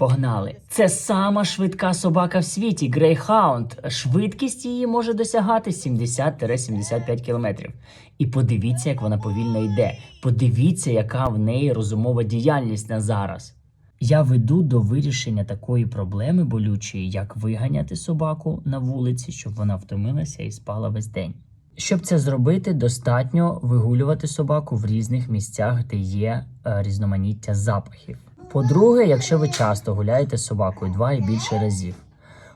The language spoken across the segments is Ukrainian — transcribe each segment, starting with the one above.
Погнали! Це сама швидка собака в світі Грейхаунд. Швидкість її може досягати 70-75 км. І подивіться, як вона повільно йде. Подивіться, яка в неї розумова діяльність на зараз. Я веду до вирішення такої проблеми болючої, як виганяти собаку на вулиці, щоб вона втомилася і спала весь день. Щоб це зробити, достатньо вигулювати собаку в різних місцях, де є е, різноманіття запахів. По-друге, якщо ви часто гуляєте з собакою два і більше разів.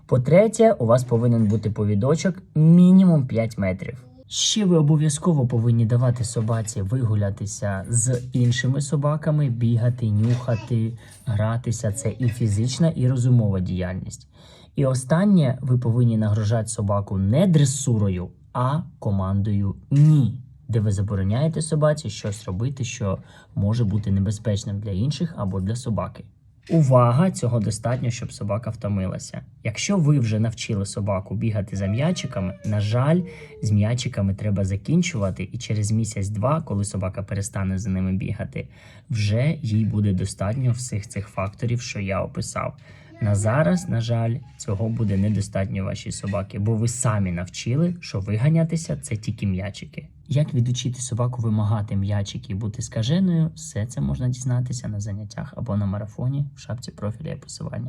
По-третє, у вас повинен бути повідочок мінімум 5 метрів. Ще ви обов'язково повинні давати собаці вигулятися з іншими собаками, бігати, нюхати, гратися. Це і фізична, і розумова діяльність. І останнє, ви повинні нагружати собаку не дресурою, а командою ні, де ви забороняєте собаці щось робити, що може бути небезпечним для інших або для собаки. Увага! Цього достатньо, щоб собака втомилася. Якщо ви вже навчили собаку бігати за м'ячиками, на жаль, з м'ячиками треба закінчувати, і через місяць-два, коли собака перестане за ними бігати, вже їй буде достатньо всіх цих факторів, що я описав. На зараз, на жаль, цього буде недостатньо вашій собаки, бо ви самі навчили, що виганятися це тільки м'ячики. Як відучити собаку вимагати м'ячики і бути скаженою, все це можна дізнатися на заняттях або на марафоні в шапці профіля і посилання.